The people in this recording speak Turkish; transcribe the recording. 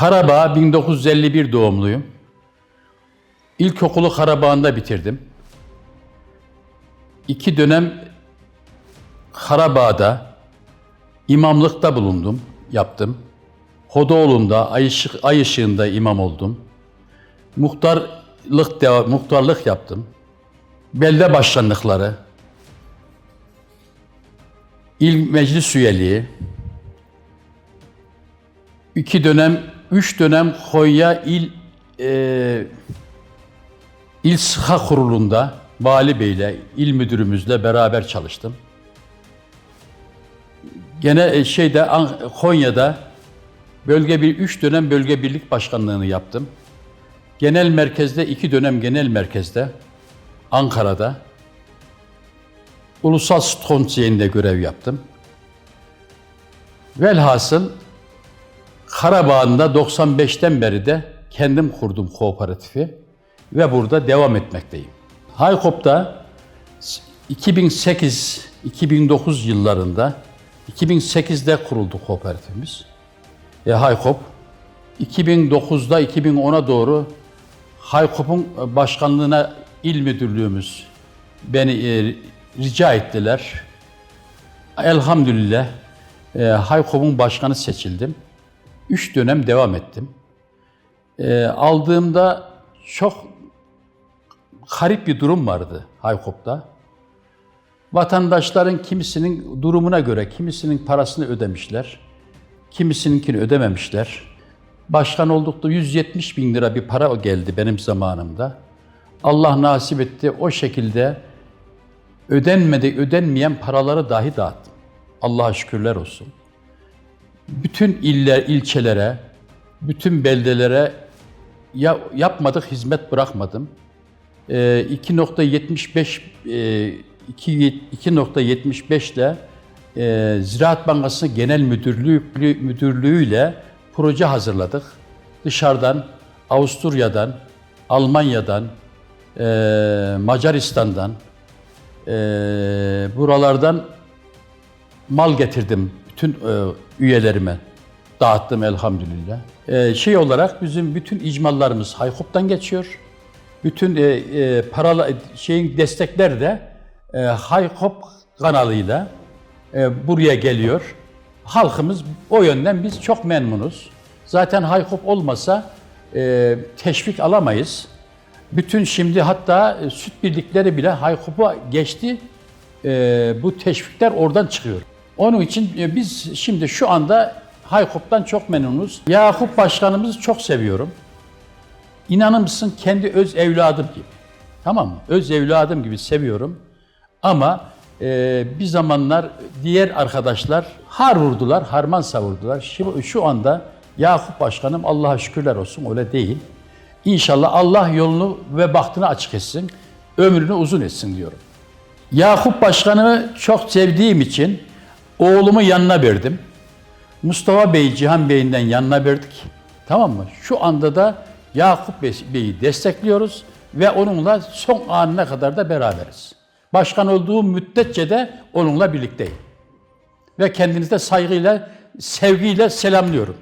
Karabağ 1951 doğumluyum. İlkokulu Karabağ'ında bitirdim. İki dönem Karabağ'da imamlıkta bulundum, yaptım. Hodoğlu'nda, Ay, Işık- Ay Işığı'nda imam oldum. Muhtarlık, muhtarlık yaptım. Belde başkanlıkları, il meclis üyeliği, iki dönem, üç dönem Konya il e, il Sıha Kurulu'nda Vali Bey'le, il müdürümüzle beraber çalıştım. Gene e, şeyde Konya'da bölge bir üç dönem bölge birlik başkanlığını yaptım. Genel merkezde iki dönem genel merkezde Ankara'da Ulusal Süt Konseyi'nde görev yaptım. Velhasıl Karabağ'ında 95'ten beri de kendim kurdum kooperatifi ve burada devam etmekteyim. Haykop'ta 2008-2009 yıllarında 2008'de kuruldu kooperatifimiz. E, Haykop 2009'da 2010'a doğru Haykop'un başkanlığına il müdürlüğümüz beni e, rica ettiler. Elhamdülillah e, Haykop'un başkanı seçildim. Üç dönem devam ettim. E, aldığımda çok garip bir durum vardı Haykop'ta. Vatandaşların kimisinin durumuna göre kimisinin parasını ödemişler, kimisininkini ödememişler. Başkan oldukta 170 bin lira bir para geldi benim zamanımda. Allah nasip etti o şekilde ödenmedi, ödenmeyen paraları dahi dağıttım. Allah'a şükürler olsun. Bütün iller, ilçelere, bütün beldelere ya, yapmadık hizmet bırakmadım. Ee, 2.75 e, 2 2.75 ile e, Ziraat Bankası Genel Müdürlüğü müdürlüğüyle proje hazırladık. Dışarıdan Avusturya'dan, Almanya'dan, e, Macaristan'dan, e, buralardan mal getirdim bütün e, üyelerime. Dağıttım elhamdülillah. E, şey olarak bizim bütün icmallarımız Haykop'tan geçiyor. Bütün e, e, paralı şeyin destekler de e, Haykop kanalıyla e, buraya geliyor. Halkımız o yönden biz çok memnunuz. Zaten Haykop olmasa e, teşvik alamayız. Bütün şimdi hatta e, süt birlikleri bile Haykop'a geçti. E, bu teşvikler oradan çıkıyor. Onun için e, biz şimdi şu anda Haykop'tan çok memnunuz. Yakup Başkanımızı çok seviyorum. İnanır mısın kendi öz evladım gibi. Tamam mı? Öz evladım gibi seviyorum. Ama e, bir zamanlar diğer arkadaşlar har vurdular, harman savurdular. Şu, şu anda Yakup Başkanım Allah'a şükürler olsun öyle değil. İnşallah Allah yolunu ve bahtını açık etsin, ömrünü uzun etsin diyorum. Yakup Başkanımı çok sevdiğim için oğlumu yanına verdim. Mustafa Bey, Cihan Bey'inden yanına verdik. Tamam mı? Şu anda da Yakup Bey- Bey'i destekliyoruz ve onunla son anına kadar da beraberiz. Başkan olduğu müddetçe de onunla birlikteyim. Ve kendinize saygıyla, sevgiyle selamlıyorum.